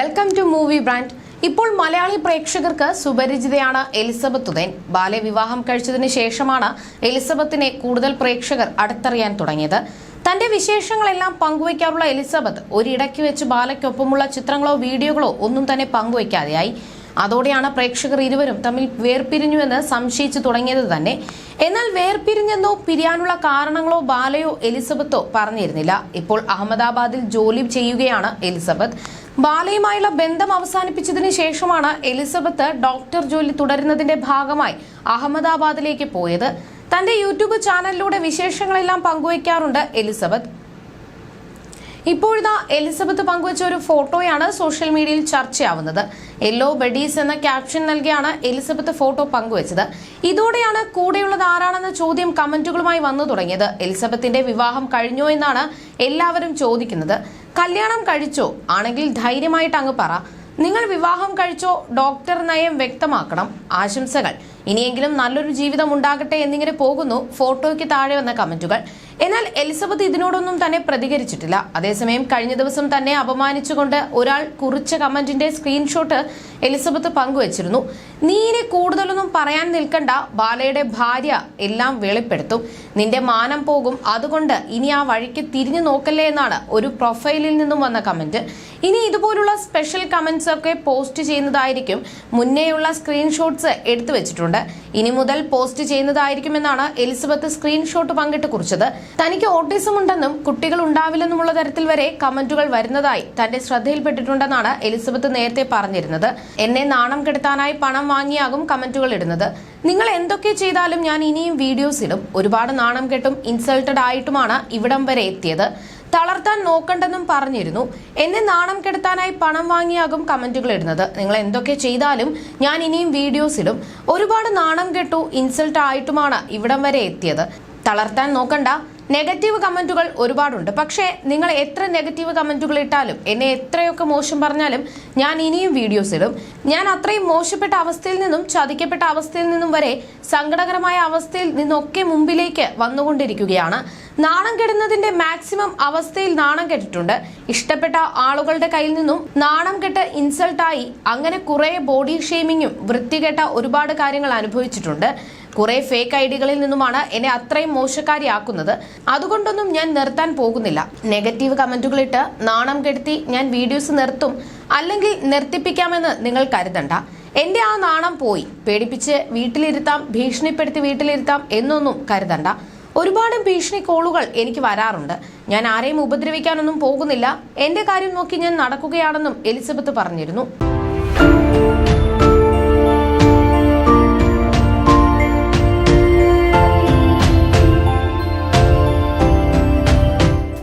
Welcome to movie brand ഇപ്പോൾ മലയാളി പ്രേക്ഷകർക്ക് സുപരിചിതയാണ് Elizabeth Udayan. Ballet വിവാഹം കഴിച്ചതിന് ശേഷമാണ് എലിസബത്തിനെ കൂടുതൽ പ്രേക്ഷകർ അടുത്തറിയാൻ തുടങ്ങിയത്. തന്റെ വിശേഷങ്ങളെല്ലാം പങ്കുവയ്ക്കാറുള്ള എലിസബത്ത് ഒരിടയ്ക്ക് വെച്ച് ബാലയ്ക്കൊപ്പമുള്ള ചിത്രങ്ങളോ വീഡിയോകളോ ഒന്നും തന്നെ പങ്കുവയ്ക്കാതെയായി. അതോടെയാണ് പ്രേക്ഷകർ ഇരുവരും തമ്മിൽ വേർപിരിഞ്ഞുവെന്ന് സംശയിച്ചു തുടങ്ങിയത് തന്നെ. എന്നാൽ വേർപിരിഞ്ഞെന്നോ പിരിയാനുള്ള കാരണങ്ങളോ ബാലയോ എലിസബത്തോ പറഞ്ഞിരുന്നില്ല. ഇപ്പോൾ അഹമ്മദാബാദിൽ ജോലി ചെയ്യുകയാണ് എലിസബത്ത്. ബാലയുമായുള്ള ബന്ധം അവസാനിപ്പിച്ചതിന് ശേഷമാണ് എലിസബത്ത് ഡോക്ടർ ജോലി തുടരുന്നതിന്റെ ഭാഗമായി അഹമ്മദാബാദിലേക്ക് പോയത്. തന്റെ യൂട്യൂബ് ചാനലിലൂടെ വിശേഷങ്ങളെല്ലാം പങ്കുവയ്ക്കാറുണ്ട് എലിസബത്ത്. ഇപ്പോഴിതാ എലിസബത്ത് പങ്കുവച്ച ഒരു ഫോട്ടോയാണ് സോഷ്യൽ മീഡിയയിൽ ചർച്ചയാവുന്നത്. യെല്ലോ ബഡീസ് എന്ന ക്യാപ്ഷൻ നൽകിയാണ് എലിസബത്ത് ഫോട്ടോ പങ്കുവച്ചത്. ഇതോടെയാണ് കൂടെയുള്ളത് ആരാണെന്ന ചോദ്യം കമന്റുകളുമായി വന്നു തുടങ്ങിയത്. എലിസബത്തിന്റെ വിവാഹം കഴിഞ്ഞോ എന്നാണ് എല്ലാവരും ചോദിക്കുന്നത്. കല്യാണം കഴിച്ചോ? ആണെങ്കിൽ ധൈര്യമായിട്ട് അങ്ങ് പറ. നിങ്ങൾ വിവാഹം കഴിച്ചോ? ഡോക്ടർ നയം വ്യക്തമാക്കണം. ആശംസകൾ. ഇനിയെങ്കിലും നല്ലൊരു ജീവിതം ഉണ്ടാകട്ടെ എന്നിങ്ങനെ പോകുന്നു ഫോട്ടോയ്ക്ക് താഴെ വന്ന കമന്റുകൾ. എന്നാൽ എലിസബത്ത് ഇതിനോടൊന്നും തന്നെ പ്രതികരിച്ചിട്ടില്ല. അതേസമയം കഴിഞ്ഞ ദിവസം തന്നെ അപമാനിച്ചുകൊണ്ട് ഒരാൾ കുറിച്ച കമന്റിന്റെ സ്ക്രീൻഷോട്ട് എലിസബത്ത് പങ്കുവച്ചിരുന്നു. നീനെ കൂടുതലൊന്നും പറയാൻ നിൽക്കണ്ട. ബാലയുടെ ഭാര്യ എല്ലാം വെളിപ്പെടുത്തും. നിന്റെ മാനം പോകും. അതുകൊണ്ട് ഇനി ആ വഴിക്ക് തിരിഞ്ഞു നോക്കല്ലേ എന്നാണ് ഒരു പ്രൊഫൈലിൽ നിന്നും വന്ന കമന്റ്. ഇനി ഇതുപോലുള്ള സ്പെഷ്യൽ കമന്റ്സ് ഒക്കെ പോസ്റ്റ് ചെയ്യുന്നതായിരിക്കും. മുന്നേയുള്ള സ്ക്രീൻഷോട്ട്സ് എടുത്തു വെച്ചിട്ടുണ്ട്. ഇനി മുതൽ പോസ്റ്റ് ചെയ്യുന്നതായിരിക്കുമെന്നാണ് എലിസബത്ത് സ്ക്രീൻഷോട്ട് പങ്കിട്ട് കുറിച്ചത്. തനിക്ക് ഓട്ടിസം ഉണ്ടെന്നും കുട്ടികൾ ഉണ്ടാവില്ലെന്നുമുള്ള തരത്തിൽ വരെ കമന്റുകൾ വരുന്നതായി തന്റെ ശ്രദ്ധയിൽപ്പെട്ടിട്ടുണ്ടെന്നാണ് എലിസബത്ത് നേരത്തെ പറഞ്ഞിരുന്നത്. എന്നെ നാണം കെടുത്താനായി പണം വാങ്ങിയാകും കമന്റുകൾ ഇടുന്നത്. നിങ്ങൾ എന്തൊക്കെ ചെയ്താലും ഞാൻ ഇനിയും വീഡിയോസ് ഇടും. ഒരുപാട് നാണം കെട്ടും ഇൻസൾട്ടഡ് ആയിട്ടുമാണ് ഇവിടം വരെ എത്തിയത്. തളർത്താൻ നോക്കണ്ടെന്നും പറഞ്ഞിരുന്നു. എന്നെ നാണം കെടുത്താനായി പണം വാങ്ങിയാകും കമന്റുകൾ ഇടുന്നത്. നിങ്ങൾ എന്തൊക്കെ ചെയ്താലും ഞാൻ ഇനിയും വീഡിയോസിലും ഒരുപാട് നാണം കെട്ടു ഇൻസൾട്ട് ആയിട്ടുമാണ് ഇവിടം വരെ എത്തിയത്. തളർത്താൻ നോക്കണ്ട. നെഗറ്റീവ് കമന്റുകൾ ഒരുപാടുണ്ട്. പക്ഷേ നിങ്ങൾ എത്ര നെഗറ്റീവ് കമന്റുകൾ ഇട്ടാലും എന്നെ എത്രയൊക്കെ മോശം പറഞ്ഞാലും ഞാൻ ഇനിയും വീഡിയോസ് ഇടും. ഞാൻ അത്രയും മോശപ്പെട്ട അവസ്ഥയിൽ നിന്നും ചതിക്കപ്പെട്ട അവസ്ഥയിൽ നിന്നും വരെ സങ്കടകരമായ അവസ്ഥയിൽ നിന്നൊക്കെ മുമ്പിലേക്ക് വന്നുകൊണ്ടിരിക്കുകയാണ്. നാണം കെടുന്നതിന്റെ മാക്സിമം അവസ്ഥയിൽ നാണം കെട്ടിട്ടുണ്ട്. ഇഷ്ടപ്പെട്ട ആളുകളുടെ കയ്യിൽ നിന്നും നാണം കെട്ട് ഇൻസൾട്ടായി അങ്ങനെ കുറെ ബോഡി ഷെയ്മിങ്ങും വൃത്തികെട്ട ഒരുപാട് കാര്യങ്ങൾ അനുഭവിച്ചിട്ടുണ്ട്. കുറെ ഫേക്ക് ഐഡികളിൽ നിന്നുമാണ് എന്നെ അത്രയും മോശക്കാരിയാക്കുന്നത്. അതുകൊണ്ടൊന്നും ഞാൻ നിർത്താൻ പോകുന്നില്ല. നെഗറ്റീവ് കമന്റുകൾ ഇട്ട് നാണം കെടുത്തി ഞാൻ വീഡിയോസ് നിർത്തും അല്ലെങ്കിൽ നിർത്തിപ്പിക്കാമെന്ന് നിങ്ങൾ കരുതണ്ട. എന്റെ ആ നാണം പോയി. പേടിപ്പിച്ച് വീട്ടിലിരുത്താം ഭീഷണിപ്പെടുത്തി വീട്ടിലിരുത്താം എന്നൊന്നും കരുതണ്ട. ഒരുപാട് ഭീഷണി കോളുകൾ എനിക്ക് വരാറുണ്ട്. ഞാൻ ആരെയും ഉപദ്രവിക്കാനൊന്നും പോകുന്നില്ല. എന്റെ കാര്യം നോക്കി ഞാൻ നടക്കുകയാണെന്നും എലിസബത്ത് പറഞ്ഞിരുന്നു.